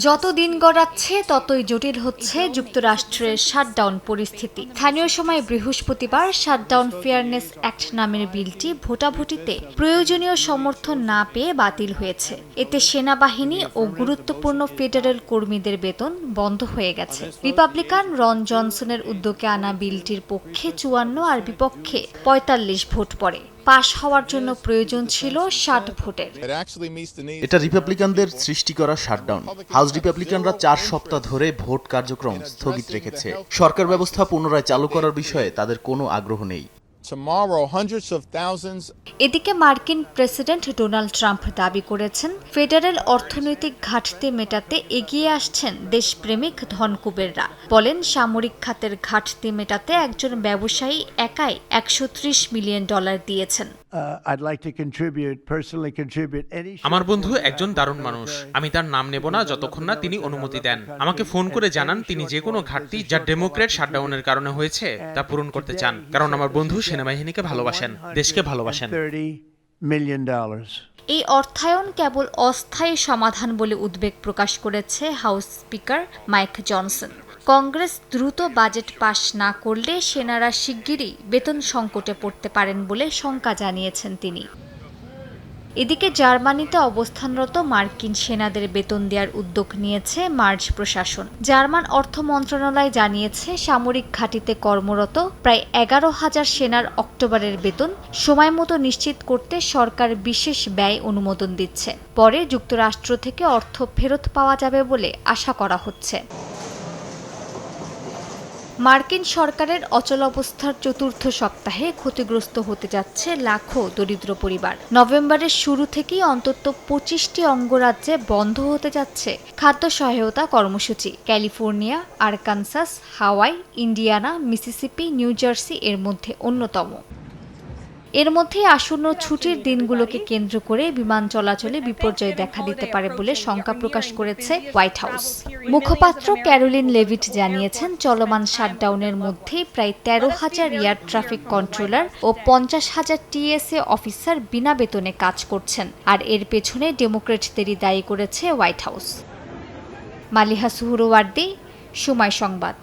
যত দিন গড়াচ্ছে ততই জটিল হচ্ছে যুক্তরাষ্ট্রের শাটডাউন পরিস্থিতি। স্থানীয় সময় বৃহস্পতিবার শাটডাউন ফেয়ারনেস অ্যাক্ট নামের বিলটি ভোটাভুটিতে প্রয়োজনীয় সমর্থন না পেয়ে বাতিল হয়েছে। এতে সেনাবাহিনী ও গুরুত্বপূর্ণ ফেডারেল কর্মীদের বেতন বন্ধ হয়ে গেছে। রিপাবলিকান রন জনসনের উদ্যোগে আনা বিলটির পক্ষে চুয়ান্ন আর বিপক্ষে পঁয়তাল্লিশ ভোট পড়ে। পাশ হওয়ার জন্য প্রয়োজন ছিল ষাট ভোটের. এটা রিপাবলিকানদের সৃষ্টি করা শাটডাউন হাউস রিপাবলিকানরা চার সপ্তাহ ধরে ভোট কার্যক্রম স্থগিত রেখেছে। সরকার ব্যবস্থা পুনরায় চালু করার বিষয়ে তাদের কোনো আগ্রহ নেই। Tomorrow, hundreds of thousands এদিকে মার্কিন প্রেসিডেন্ট ডোনাল্ড ট্রাম্প দাবি করেছেন ফেডারেল অর্থনৈতিক ঘাটতি মেটাতে এগিয়ে আসছেন দেশপ্রেমিক ধনকুবেররা। বলেন সামরিক খাতের ঘাটতি মেটাতে একজন ব্যবসায়ী একাই একশো মিলিয়ন ডলার দিয়েছেন। Uh. আমার বন্ধু একজন দারুণ মানুষ। আমি তার নাম নেব না যতক্ষণ না তিনি অনুমতি দেন। আমাকে ফোন করে জানান তিনি যে কোনো ঘাটতি যা ডেমোক্রেট শাটডাউনের কারণে হয়েছে তা পূরণ করতে চান। কারণ আমার বন্ধু সেনাবাহিনীকে ভালোবাসেন দেশকে ভালোবাসেন. এই অর্থায়ন কেবল অস্থায়ী সমাধান বলে উদ্বেগ প্রকাশ করেছে house speaker Mike Johnson. Congress দ্রুত বাজেট পাশ না করলে সেনারা শিগগিরই বেতন সংকটে পড়তে পারেন বলে শঙ্কা জানিয়েছেন তিনি। এদিকে জার্মানিতে অবস্থানরত মার্কিন সেনাদের বেতন দেওয়ার উদ্যোগ নিয়েছে মার্চ প্রশাসন। জার্মান অর্থ মন্ত্রণালয় জানিয়েছে, সামরিক ঘাঁটিতে কর্মরত প্রায় এগারো হাজার সেনার অক্টোবরের বেতন সময় মতো নিশ্চিত করতে সরকার বিশেষ ব্যয় অনুমোদন দিচ্ছে। পরে যুক্তরাষ্ট্র থেকে অর্থ ফেরত পাওয়া যাবে বলে আশা করা হচ্ছে। মার্কিন সরকারের অচল অবস্থার চতুর্থ সপ্তাহে ক্ষতিগ্রস্ত হতে যাচ্ছে লাখো দরিদ্র পরিবার। নভেম্বরের শুরু থেকেই অন্তত পঁচিশটি অঙ্গরাজ্যে বন্ধ হতে যাচ্ছে খাদ্য সহায়তা কর্মসূচি। California, Arkansas, Hawaii, Indiana, Mississippi, New Jersey এর মধ্যে অন্যতম। এর মধ্যে আসন্ন ছুটির দিনগুলোকে কেন্দ্র করে বিমান চলাচলে বিপর্যয় দেখা দিতে পারে বলে শঙ্কা প্রকাশ করেছে হোয়াইট হাউস। মুখপাত্র ক্যারোলিন লেভিট জানিয়েছেন, চলমান শাটডাউনের মধ্যে প্রায় তেরো হাজার এয়ার ট্রাফিক কন্ট্রোলার ও পঞ্চাশ হাজার টিএসএ অফিসার বিনা বেতনে কাজ করছেন, আর এর পেছনে ডেমোক্রেটদেরই দায়ী করেছে হোয়াইট হাউস। মালিহা সুহুরওয়ার্দি, সময় সংবাদ।